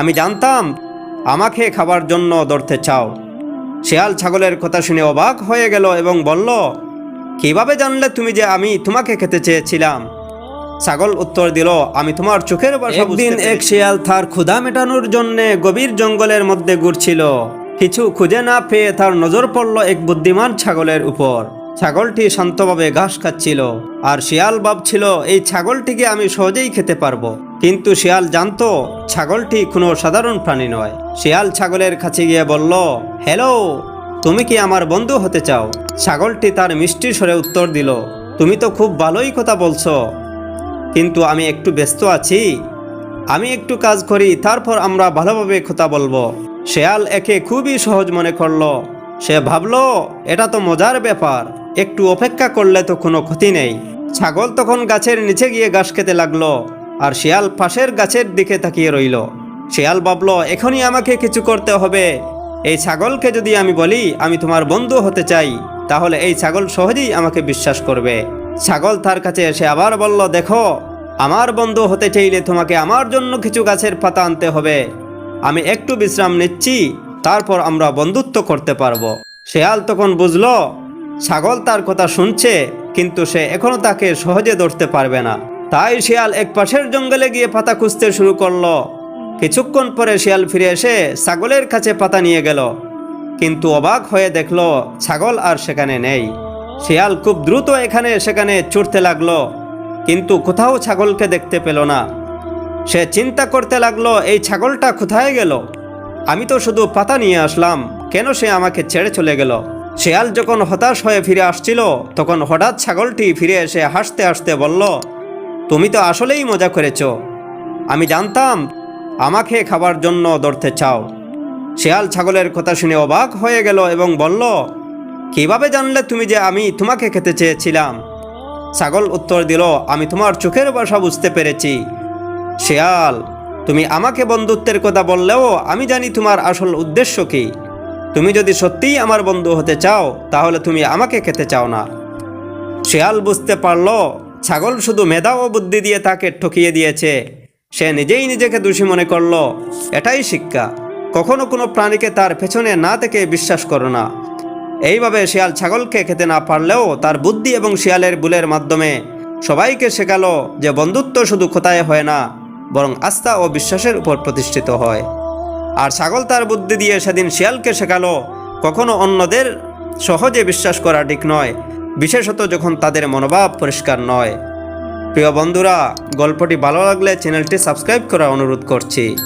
আমি জানতাম আমাকে খাবার জন্য ধরতে চাও। শেয়াল ছাগলের কথা শুনে অবাক হয়ে গেল এবং বলল কীভাবে জানলে তুমি যে আমি তোমাকে খেতে চেয়েছিলাম? ছাগল উত্তর দিল আমি তোমার চোখের একদিন এক শিয়াল তার ক্ষুধা মেটানোর জন্য গভীর জঙ্গলের মধ্যে ঘুরছিল। কিছু খুঁজে না পেয়ে তার নজর পড়ল এক বুদ্ধিমান ছাগলের উপর। ছাগলটি শান্তভাবে ঘাস খাচ্ছিল। আর শিয়াল ভাবছিল এই ছাগলটিকে আমি সহজেই খেতে পারব। কিন্তু শিয়াল জানতো, ছাগলটি কোনো সাধারণ প্রাণী নয়। শিয়াল ছাগলের কাছে গিয়ে বলল, হ্যালো, তুমি কি আমার বন্ধু হতে চাও? ছাগলটি তার মিষ্টি স্বরে উত্তর দিল, তুমি তো খুব ভালোই কথা বলছো, কিন্তু আমি একটু ব্যস্ত আছি। আমি একটু কাজ করি, তারপর আমরা ভালোভাবে কথা বলব। শেয়াল একে খুবই সহজ মনে করল। সে ভাবলো, এটা তো মজার ব্যাপার, একটু অপেক্ষা করলে তো কোনো ক্ষতি নেই। ছাগল তখন গাছের নিচে গিয়ে ঘাস খেতে লাগল। আর শিয়াল পাশের গাছের দিকে তাকিয়ে রইল। শিয়াল ভাবলো, এখনই আমাকে কিছু করতে হবে। এই ছাগলকে যদি আমি বলি, আমি তোমার বন্ধু হতে চাই, তাহলে এই ছাগল সহজেই আমাকে বিশ্বাস করবে। ছাগল তার কাছে এসে আবার বলল, দেখো, আমার বন্ধু হতে চাইলে তোমাকে আমার জন্য কিছু গাছের পাতা আনতে হবে। আমি একটু বিশ্রাম নিচ্ছি, তারপর আমরা বন্ধুত্ব করতে পারব। শেয়াল তখন বুঝলো, ছাগল তার কথা শুনছে, কিন্তু সে এখনও তাকে সহজে ধরতে পারবে না। তাই শিয়াল এক পাশের জঙ্গলে গিয়ে পাতা খুঁজতে শুরু করল। কিছুক্ষণ পরে শিয়াল ফিরে এসে ছাগলের কাছে পাতা নিয়ে গেল। কিন্তু অবাক হয়ে দেখল, ছাগল আর সেখানে নেই। শিয়াল খুব দ্রুত এখানে সেখানে ছুটতে লাগল, কিন্তু কোথাও ছাগলকে দেখতে পেল না। সে চিন্তা করতে লাগল, এই ছাগলটা কোথায় গেল? আমি তো শুধু পাতা নিয়ে আসলাম, কেন সে আমাকে ছেড়ে চলে গেল? শেয়াল যখন হতাশ হয়ে ফিরে আসছিল, তখন হঠাৎ ছাগলটি ফিরে এসে হাসতে হাসতে বলল তুমি তো আসলেই মজা করেছ। আমি জানতাম আমাকে খাবার জন্য ধরতে চাও। শেয়াল ছাগলের কথা শুনে অবাক হয়ে গেল এবং বলল, কীভাবে জানলে তুমি যে আমি তোমাকে খেতে চেয়েছিলাম? ছাগল উত্তর দিল, আমি তোমার চোখের বাসা বুঝতে পেরেছি। শেয়াল, তুমি আমাকে বন্ধুত্বের কথা বললেও আমি জানি তোমার আসল উদ্দেশ্য কি। তুমি যদি সত্যিই আমার বন্ধু হতে চাও, তাহলে তুমি আমাকে খেতে চাও না। শেয়াল বুঝতে পারল ছাগল শুধু মেধা ও বুদ্ধি দিয়ে তাকে ঠকিয়ে দিয়েছে। সে নিজেই নিজেকে দোষী মনে করল। এটাই শিক্ষা। কখনো কোনো প্রাণীকে তার পেছনে না থেকে বিশ্বাস করো না। এইভাবে শিয়াল ছাগলকে খেতে না পারলেও তার বুদ্ধি এবং শিয়ালের বুলের মাধ্যমে সবাইকে শেখালো যে বন্ধুত্ব শুধু কোথায় হয় না, বরং আস্থা ও বিশ্বাসের উপর প্রতিষ্ঠিত হয়। আর ছাগল তার বুদ্ধি দিয়ে সেদিন শিয়ালকে শেখালো, কখনো অন্যদের সহজে বিশ্বাস করা ঠিক নয়। বিশেষত যখন তাদের মনোভাব পরিষ্কার নয়। প্রিয় বন্ধুরা, গল্পটি ভালো লাগলে চ্যানেলটি সাবস্ক্রাইব করার অনুরোধ করছি।